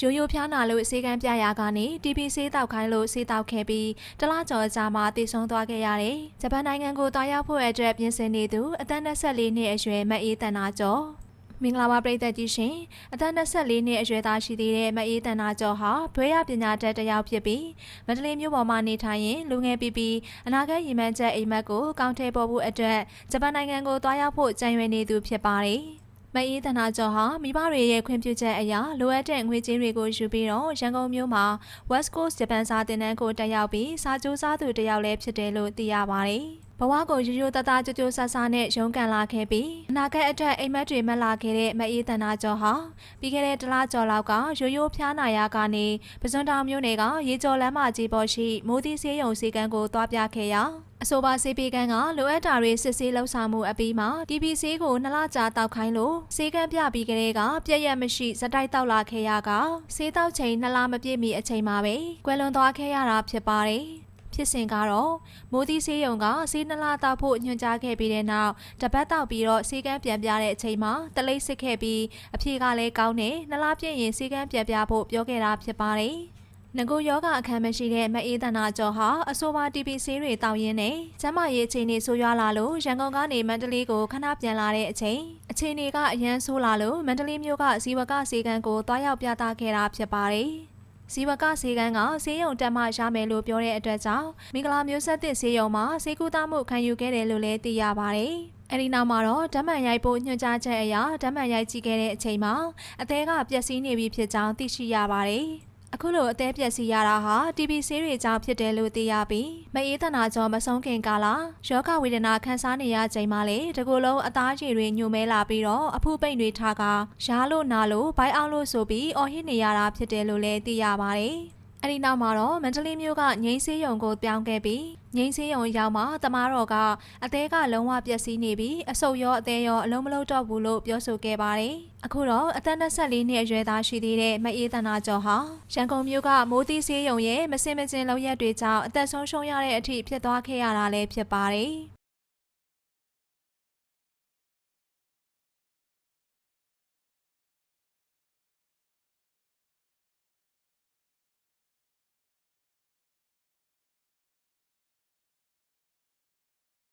ရိုးရိုးဖျားနာလို့စေကန်းပြရာကနေ TB ဆေးတောက်ခိုင်းလို့ဆေးတောက်ခဲ့ပြီးတလားကျော်အကြာမှာတည်ဆုံးသွားခဲ့ရတယ်။ဂျပန်နိုင်ငံကိုတွားရောက်ဖို့အတွက်ပြင်ဆင်နေသူအသက်24နှစ်အရွယ်မအေးတန်နာကျော်မင်္ဂလာပါပရိသတ်ကြီးရှင်အသက်24နှစ်အရွယ်သားရှိသေးတဲ့မအေးတန်နာကျော်ဟာဘွဲရပညာတတ်တစ်ယောက်ဖြစ်ပြီးမန္တလေးမြို့ပေါ်မှာနေထိုင်ရင်လူငယ်ပီပီအနာဂတ်ရည်မှန်းချက်အိမ်မက်ကိုကောင်းထဲပေါ်ဖို့အတွက်ဂျပန်နိုင်ငံကိုတွားရောက်ဖို့ကြံရွယ်နေသူဖြစ်ပါတယ် မအေးတနာကျော်ဟာမိဘတွေရဲ့ခွင့်ပြုချက်အရလိုအပ်တဲ့ငွေကြေးတွေကိုယူပြီးတော့ရန်ကုန်မြို့မှာ West Coast ဂျပန်စာသင်တန်းကိုတက်ရောက်ပြီးစာကြိုးစားသူတစ်ယောက်လည်းဖြစ်တယ်လို့သိရပါတယ်။ ဘဝကိုရိုးရိုးသားသားကြိုးကြိုးဆဆနဲ့ရုန်းကန်လာခဲ့ပြီးအနာဂတ်အတွက်အိမ်မက်တွေမက်လာခဲ့တဲ့မအေးတနာကျော်ဟာပြီးခဲ့တဲ့တလားကျော်လောက်ကရိုးရိုးဖျားနာရာကနေပဇွန်တောင်မြို့နယ်ကရေကျော်လမ်းမကြီးပေါ်ရှိမိုးသီးဆေးရုံစီကန်းကိုတွားပြခဲ့ရာအဆိုပါဆေးပေးကန်းကလိုအပ်တာတွေစစ်ဆေးလှုပ်ဆောင်မှုအပြီးမှာ TB ဆေးကိုနှစ်လကြာတောက်ခိုင်းလို့ဆေးကန်းပြပြီးကလေးကပြက်ရက်မရှိစတိုက်တောက်လာခဲ့ရကဆေးတောက်ချိန်နှစ်လမပြည့်မီအချိန်မှာပဲကွယ်လွန်သွားခဲ့ရတာဖြစ်ပါတယ် ဖြစ်စဉ်ကတော့မိုးသီးဆေးရုံကဆေးနှလားတောက်ဖို့ညွှန်ကြားခဲ့ပြီးတဲ့နောက်တပတ်တောက်ပြီးတော့ဆေးကန်းပြန်ပြတဲ့အချိန်မှာတလိမ့်စစ်ခဲ့ပြီးအဖြေကလည်းကောင်းတယ်နှလားပြည့်ရင်ဆေးကန်းပြန်ပြဖို့ပြောခဲ့တာဖြစ်ပါတယ်ငကိုယောဂအခမ်းမရှိတဲ့မအေးတနာကျော်ဟာအဆိုပါ TB ဆေးတွေတောင်းရင်းနဲ့ကျမရေးအခြေအနေဆိုးရွားလာလို့ရန်ကုန်ကနေမန္တလေးကိုခဏပြန်လာတဲ့အချိန်အခြေအနေကအရန်ဆိုးလာလို့မန္တလေးမြို့ကဇီဝကဆေးကန်းကိုတွားရောက်ပြသခဲ့တာဖြစ်ပါတယ်။ ဇီဝကဆေးကန်းကဆေးရုံတက်မှရမယ်လို့ပြောတဲ့အတွက်ကြောင့်မင်္ဂလာမျိုးဆက်သစ်ဆေးရုံမှာဆေးကူတာမှုခံယူခဲ့တယ်လို့လည်းသိရပါတယ်။အဲဒီနောက်မှာတော့ဓာတ်မှန်ရိုက်ဖို့ညွှန်ကြားချက်အရဓာတ်မှန်ရိုက်ကြည့်ခဲ့တဲ့အချိန်မှာအသေးကပျက်စီးနေပြီဖြစ်ကြောင်းသိရှိရပါတယ်။ အခုလိုအသေးပျက်စီးရတာဟာ TB ဆေးတွေကြောင့်ဖြစ်တယ်လို့သိရပြီးမအေးသနာကျော်မဆုံးခင်ကာလယောဂဝေဒနာခံစားနေရချိန်မှာလေတကူလုံးအသားရည်တွေညှို့မဲလာပြီးတော့အဖုပိတ်တွေထားကရားလို့နာလို့ဘိုက်အောင်လို့ဆိုပြီးအော်ဟစ်နေရတာဖြစ်တယ်လို့လည်းသိရပါတယ်။ အဲဒီနောက်မှာတော့မန္တလေးမြို့ကငိမ့်ဆေးရုံကိုပြောင်းခဲ့ပြီးငိမ့်ဆေးရုံရောက်မှတမားတော်ကအသေးကလုံးဝပျက်စီးနေပြီးအဆုပ်ရောအသေးရောအလုံးမလုံးတော့ဘူးလို့ပြောဆိုခဲ့ပါတယ်။အခုတော့အသက်24နှစ်အရွယ်သားရှိသေးတဲ့မအေးသနာကျော်ဟာရန်ကုန်မြို့ကမိုးသီးဆေးရုံရဲ့မစင်မစင်လောက်ရက်တွေကြောင့်အသက်ဆုံးရှုံးရတဲ့အထိဖြစ်သွားခဲ့ရတာလည်းဖြစ်ပါတယ်။